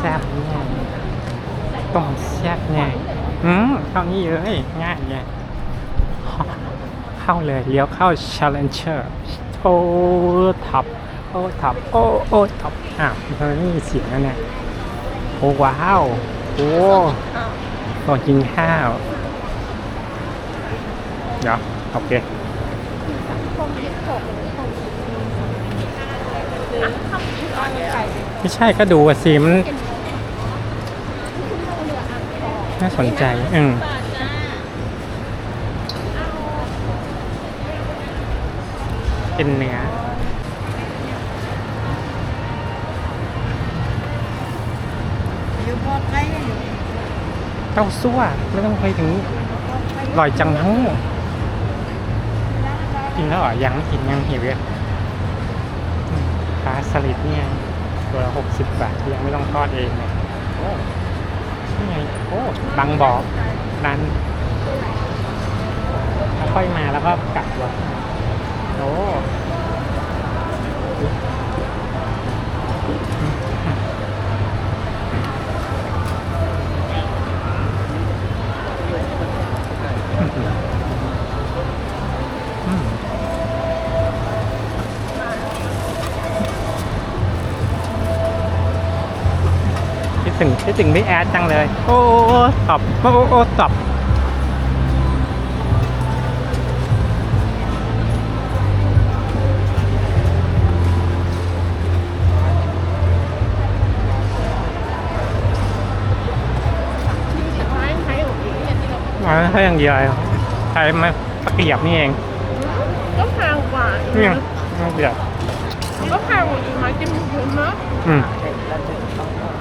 แซ่บเนี่ยต้มแซ่บเนี่ยอืมเข้านี่เลยง่ายไงเข้าเลยเลี้ยวเข้า Challenger โอ้ท็อปโอ้ท็อปโอ้โอ้ท็อปอะเฮ้ยนี่เสียงแล้วเนี่ยโอ้ว้าวโอ้ก่อนกินข้าวเดี๋ยวโอเคไม่ใช่ก็ดูสิมัน น่าสนใจ อืมเป็นเนื้ออยู่พอใกล้อยู่เต้าซั่วไม่ต้องไปถึงอร่อยจังทั้งกินแล้วเหรอยังไม่กินยังหิวอะอืมปลาสลิดเนี่ยตัวละหกสิบบาทยังไม่ต้องทอดเองเลยโอ้ นี่ไงโอ้บางบอกร้านแล้วค่อยมาแล้วก็กลับว่ะโอ้ คิดถึงคิดถึงพี่แอดจังเลย โอ้ตอบโอ้โอ้ตอบไม้ไม้ของพี่เนี่ยที่เราอ๋อแค่อย่างเดียวเองใช้ไม้ตะเกียบนี่เอง ก็แพงกว่านี่ไงตะเกียบก็แพงกว่าอีกไม้จิ้มยุ้มนะอืมเฮ้ยเก่งเยอะอะ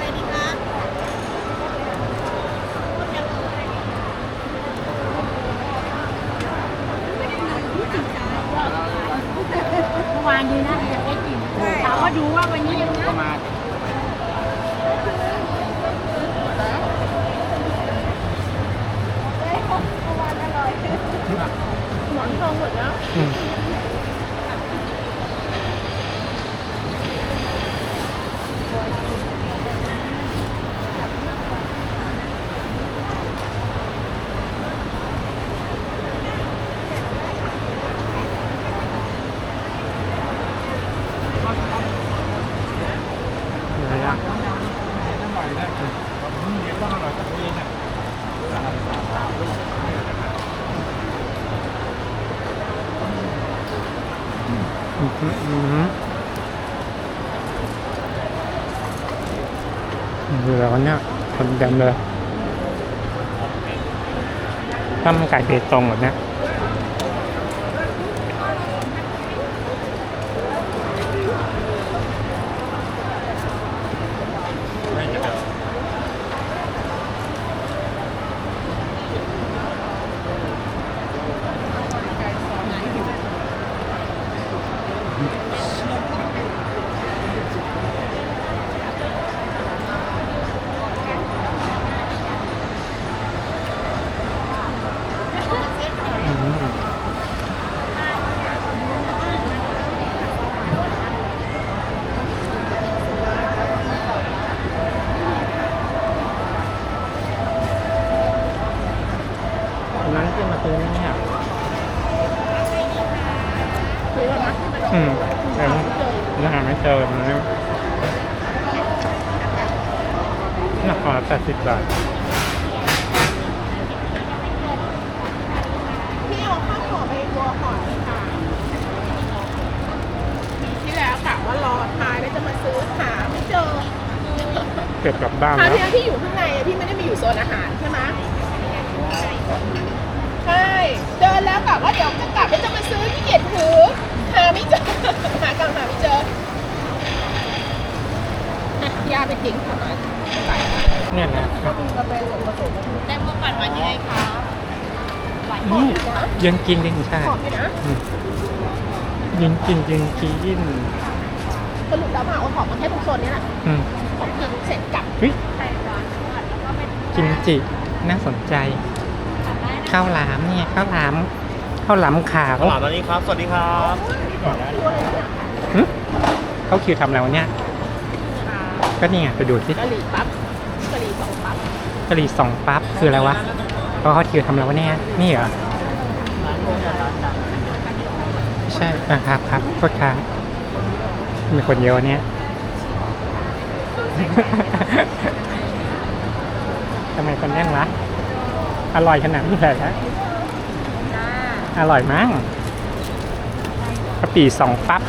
ไรดีคะเมื่อวานดีนะยังได้กินถามว่า ดูว่าวันนี้ ประมาณมอนทองหมดแล้ว อืม อะไรอะอืมอืมอืมดูแล้วเนี่ยคนเต็มเลยข้ามันไก่เบตงแบบเนี้ย อืมวันนั้นที่มาซื้อนี่เนี่ย ซื้อแล้วนะ อืมเดี๋ยวเนื้อหาไม่เจอมันนี่ หนักกว่าแปดสิบบาท พี่เอาข้าวห่อไปบัวห่อเลยค่ะปีที่แล้วกะว่ารอทายแล้วจะมาซื้อหาไม่เจอเก็บกลับบ้านคราวแล้ว ที่แล้วที่อยู่ข้างในอะพี่ไม่ได้มาอยู่โซนอาหารใช่ไหมใช่เดินแล้วกะว่าเดี๋ยวจะกลับแล้วจะมาซื้อที่เกียจถือหาไม่เจอหากลับหาไม่เจออะยาไปทิ้งค่ะหน่อยใส่ เนี่ยนะก็มีกาแฟส่วนผสมแต้มปั่นมายังไงคะหวานอืมยังกินดิใช่หอมไหมนะอืมยิงกินยิงกินสรุปแล้วมาเอาของมาแค่ตรงโซนนี้แหละอืมของกินเสร็จกลับเฮ้ยกิมจิน่าสนใจ ข้าวหลามเนี่ยข้าวหลามข้าวหลามขาวตลาดตอนนี้ครับ สวัสดีครับหึเขาคิวทำอะไรวะเนี่ย ก็นี่ไงไปดูสิกะหรี่ปั๊บกะหรี่สองปั๊บกะหรี่สองปั๊บคืออะไรวะเขาเขาคิวทำอะไรวะเนี่ยนี่เหรอใช่อะครับครับโทษครับมีคนเยอะเนี่ยทำไมคนแน่นวะอร่อยขนาดนี้เลยนะอร่อยมั้งกะปิสองปั๊บ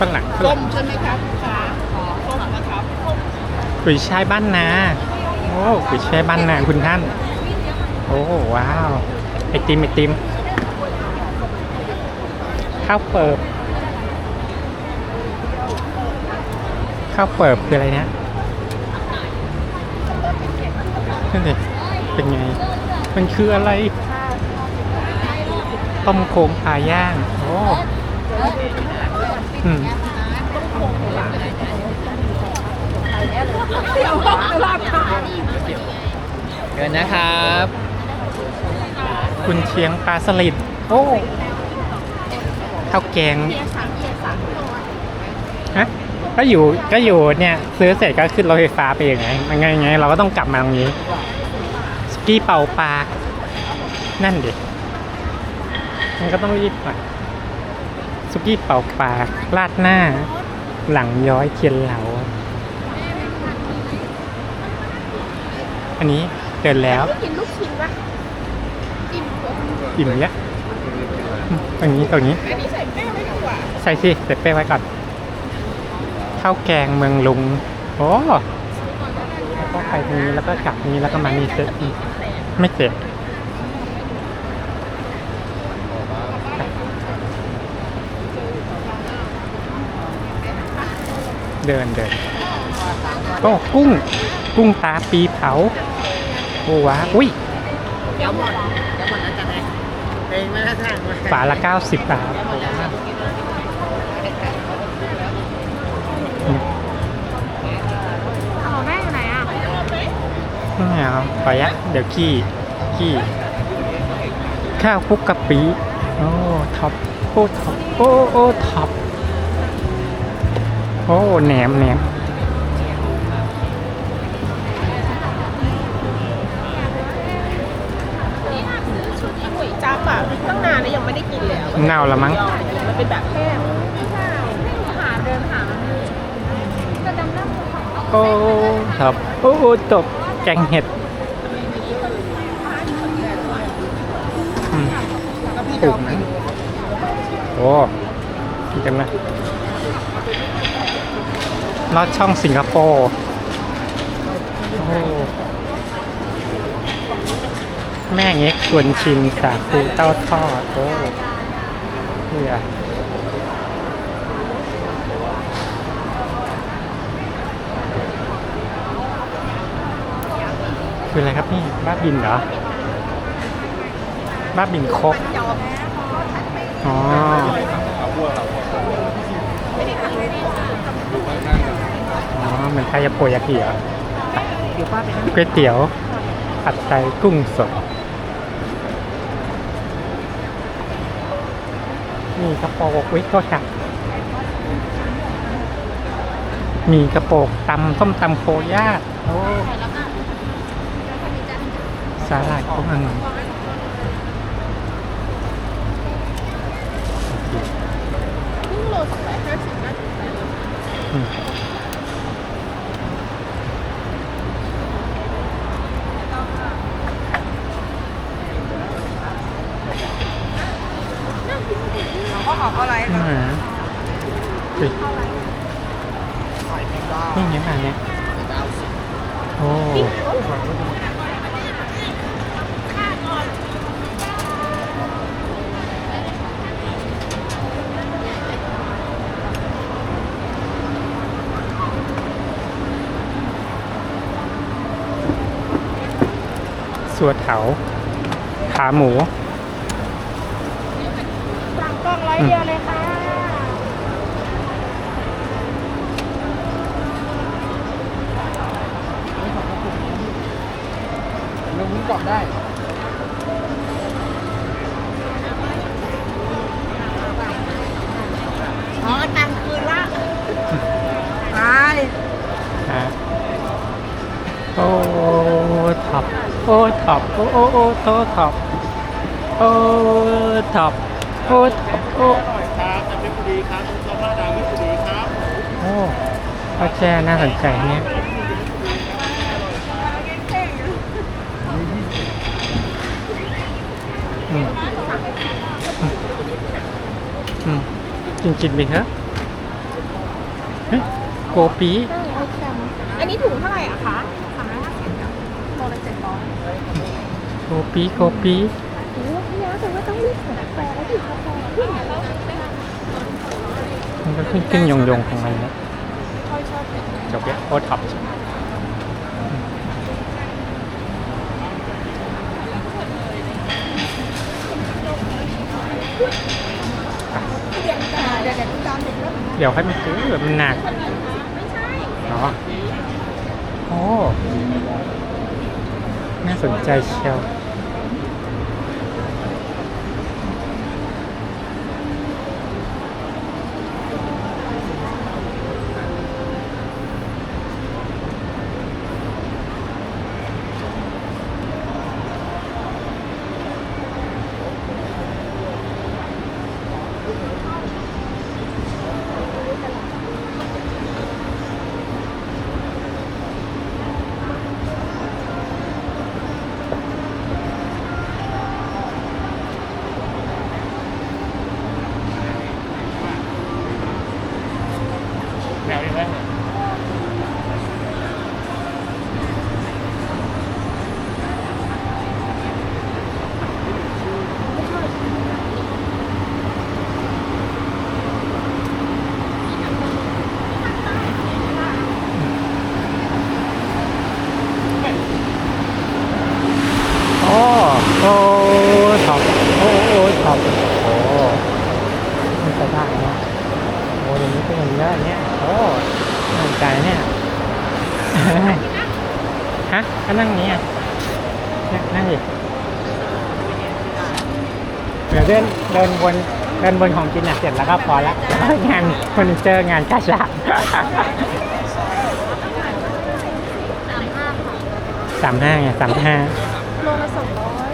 ฝรั่งฝต้รั่มงใช่ไหมครับค่ะต้มนะครับต้มกุยช่ายบ้านนาโอ้กุยช่ายบ้านนาคุณท่าน โอ้ว้าวไอติมไอติมข้าวเปิบข้าวเปิบคืออะไรเนี่ยนั่นดิเป็นไง มันคืออะไรต้มโครงปลาย่างโอ้อื มเกินนะครับ คุณเชียงปลาสลิดโอ้ข้าวแกงฮะก็อยู่ก็อยู่เนี่ย ซื้อเสร็จก็ขึ้นรถไฟฟ้าไปอย่างไงมันไงไง เราก็ต้องกลับมาตรงนี้สกี้เป่าปากนั่นดิมันก็ต้องรีบหน่อย สุกี้เป่าปากราดหน้า หลังย้อยเทียนเหลา อันนี้เดินแล้วกินลูกชิ้นปะกินหัวอิ่มเยอะตรงนี้ตรงนี้ อันนี้ใส่แป้งไม่ดีกว่าใส่สิเสร็จเป้ไว้ก่อนข้าวแกงเมืองลุง โอ้แล้วก็ไปตรงนี้แล้วก็กลับนี้แล้วก็มานี่เสร็จอีกไม่เสร็ เดินเดินโอ้กุ้ง กุ้งตาปีเผา โอ้ว้าอุ้ยเดี๋ยวหมดเดี๋ยวหมดแล้วจะไงเองไม่ได้ทางฝาละ 90 บาทเอาแม่อยู่ไหนอะไม่เอาขออนุญาตเดี๋ยวขี้ขี้ข้าวคลุกกะปิโอ้ท็อปโอ้ท็อปโอ้โอ้ท็อป อ้แหนมแหนมชุดอีหมุยจับอะตั้งนานแล้วยังไม่ได้กินเลยอะเน่าละมั้ง มันเป็นแบบแห้งไม่ใช่หาเดินหาโอ้ท็อปโอ้โอ้ตบแกงเห็ดอืมถูกนะโอ้ดีจังนะ ลอดช่องสิงคโปร์แม่เง็กชวนชิมสาคูเต้าทอดโอ้เฮียคืออะไรครับนี่บ้าบินเหรอ บ้าบินครกอ๋อ อ๋อเหมือนไทยาโปยากิเหรอก๋วยเตี๋ยวผัดไทยกุ้งสด มีกระโปกวิก็ค่ะ มีกระโปกตำส้มตำโคย่าโอ้สาหร่ายกุ้งอังครึ่งโลสองร้อยห้าสิบนะ อืมอืมอุ๊ยนี่ไงมาเนี่ยโอ้ สัวเถาเถขาหมูสั่งกล่องร้อยเดียวเลยค่ะลงวุ้นกรอบได้ อ๋อตังค์คืนละไป ฮะโอ้ท็อป โอ้ท็อปโอ้โอ้โอ้โตท็อปโอ้ท็อปโอ้ท็อปโอ้ครับจากเพชรบุรีครับคุณสมราดาเพชรบุรีครับโอ้ข้าวแช่น่าสนใจเนี่ยอืมอืมกินกินไปเถอะเฮ้ยโกปีอันนี้ถุงเท่าไหร่อะคะสามร้อยห้าสิบโลละเจ็ดร้อย โกปีโกปีโอ้พี่ยาแต่ว่าต้องรีบส่งกาแฟแล้วดิกาแฟขึ้นแล้วมันก็ขึ้นขึ้นยงยงๆของมันนะค่อยชอบเป็นจบแล้วโอ้ท็อปเดี๋ยวเดี๋ยวเดี๋ยวตามเด็กแล้วเดี๋ยวให้มันซื้อมันหนักไม่ใช่เนาะโอ้ น่าสนใจเชียว แมวยังไง โอ้โอ้ท็อปโอ้โอ้ท็อปโอ้มันจะได้เนาะโอ้อย่างนี้เป็นอย่างนี้แล้วเนี่ยโอ้น่าสนใจเนี่ย ฮะก็นั่งนี้อะเนี่ยนั่งดิ เดี๋ยวเดินเดินบนเดินบนของกินอะเสร็จแล้วก็พอละงานเฟอร์นิเจอร์งานกาชาดสามห้าไงสามห้าโลละสองร้อย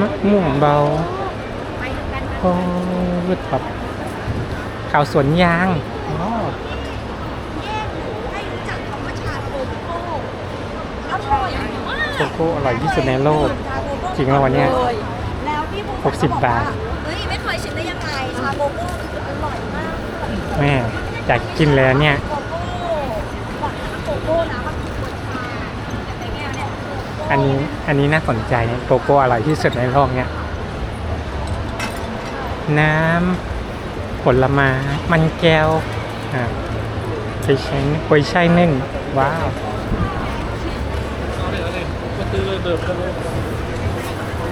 มะม่วงเบาโอ้ยแบบข่าวสวนยางอ๋อ โกโก้อร่อยที่สุดในโลก จริงแล้ววันเนี้ย แล้วพี่บุ๊ค60บาท เฮ้ยไม่เคยชิมได้ยังไงชาโกโก้คืออร่อยมากแม่อยากกินเลยเนี่ย โกโก้บอกโกโก้นะมันคือคนชาแต่ในแง่เนี่ยอันนี้อันนี้น่าสนใจโกโก้อร่อยที่สุดในโลกเนี่ย น้ำผลไม้มันแก้วอ่าไปใช้กล้วยช่ายนึ่งว้าว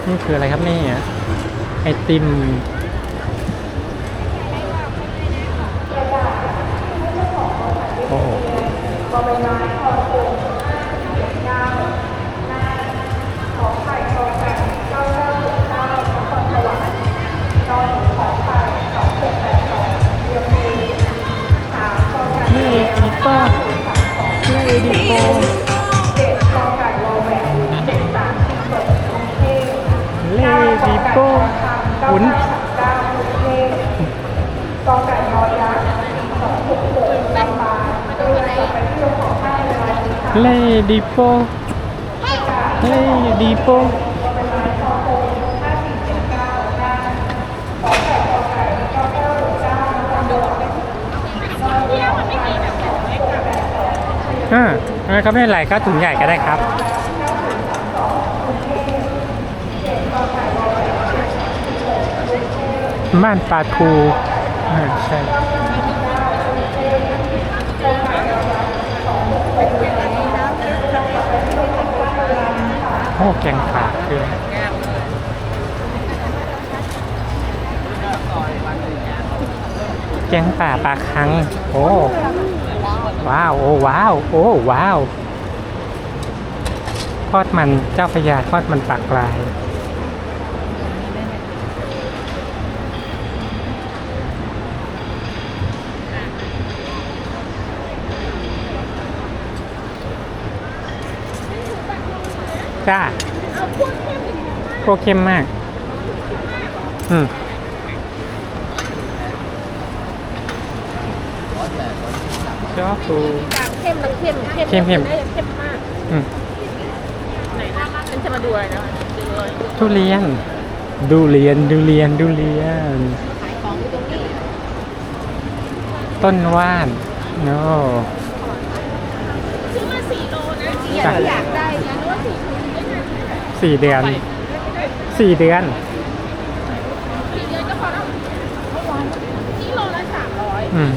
นี่คืออะไรครับนี่อะไอติมโอ้นี่ดิโป้นี่ดิโป้ เลดิโป้เลดิโป้อ่างั้นก็ไม่เป็นไรก็ถุงใหญ่ก็ได้ครับม่านปลาทูอ่าใช่ อ้แกงป่าคืออะไรแกงป่าปลาคัง โอ้ ว้าว โอ้ ว้าว โอ้ ว้าว ทอดมันเจ้าพระยาทอดมันปากกลาย จ้าโคเข้มมาก อืมชอบดูจางเข้มมันเข้มเข้มเข้มเข้มน่าจะเข้มมากอืมไหนนะฉันจะมาดูอะไรนะดูเลยทุเรียน ดูเรียนดูเรียนดูเรียนขายของอยู่ตรงนี้ต้นว่านโนซื้อมาสี่โลนะจ้ะอยากได้นะนึกว่าสี่โลได้ไง สี่เดือนสี่เดือนสี่เดือนก็พอแล้วนี่โลละสามร้อยอืม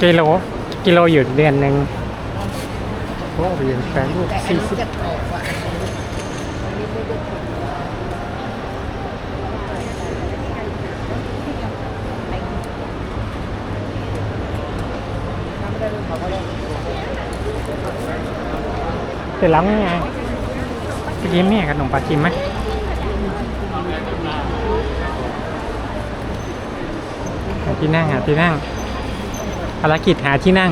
กิโลกิโลอยู่เดือนหนึ่งโอ้ยยังแฟนลูกแต่อันสี่นี้สิบ จะออกว่าอันนี้ เสร็จแล้วไงเมื่อกี้แม่ขนมปลากิมไหมหาที่นั่งหาที่นั่งภารกิจหาที่นั่ง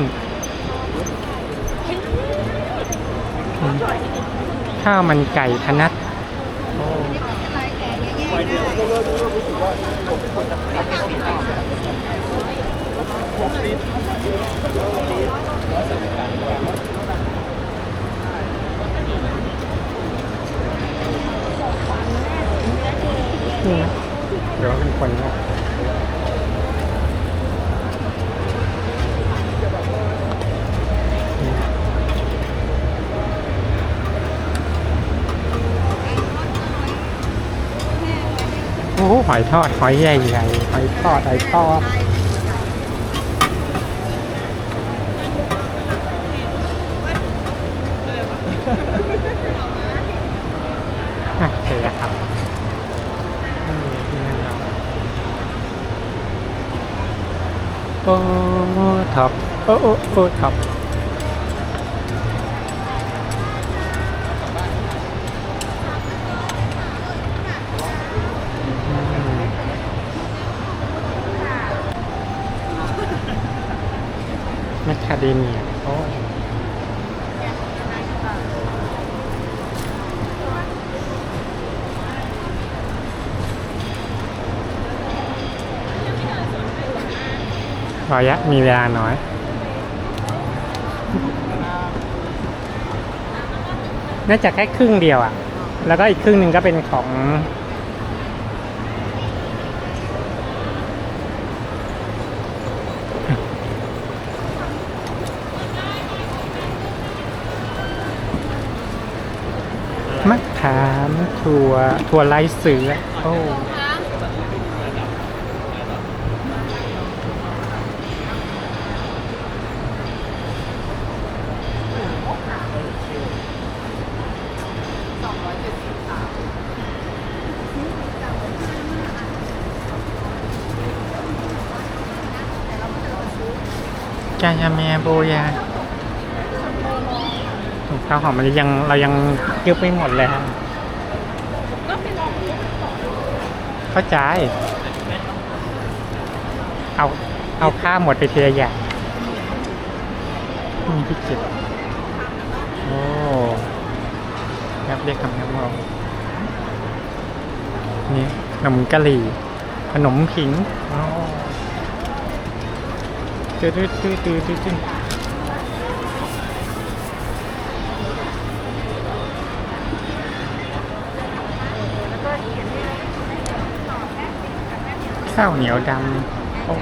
ข้าวมันไก่พนัท นี่นะเดี๋ยวเป็นคนนะโอ้โหหอยทอดหอยใหญ่ใหญ่ๆหอยทอดหอยทอดอะโอเคครับอืมที่นั่นเราโอ้ทับโอ้โอ้โอ้ทับแมคคาเดเมียโอ้ รอยะมีเวลาน้อย น่าจะแค่ครึ่งเดียวอะ แล้วก็อีกครึ่งหนึ่งก็เป็นของ มะขามถั่วถั่วลายเสือโอ้ จายาเมียโบยาถุงข้าวหอมมันยังเรายังเก็บไม่หมดเลยฮะเข้าใจ เอาเอาข้าวหมดไปเทียอย่างมีพิจิตโอ้ครับเรียกคำนี้ว่านี่ขนมกะหรี่ ขนมผิงอ๋อ ตื้อตื้อตื้อตื้อตื้อข้าวเหนียวดำโอ้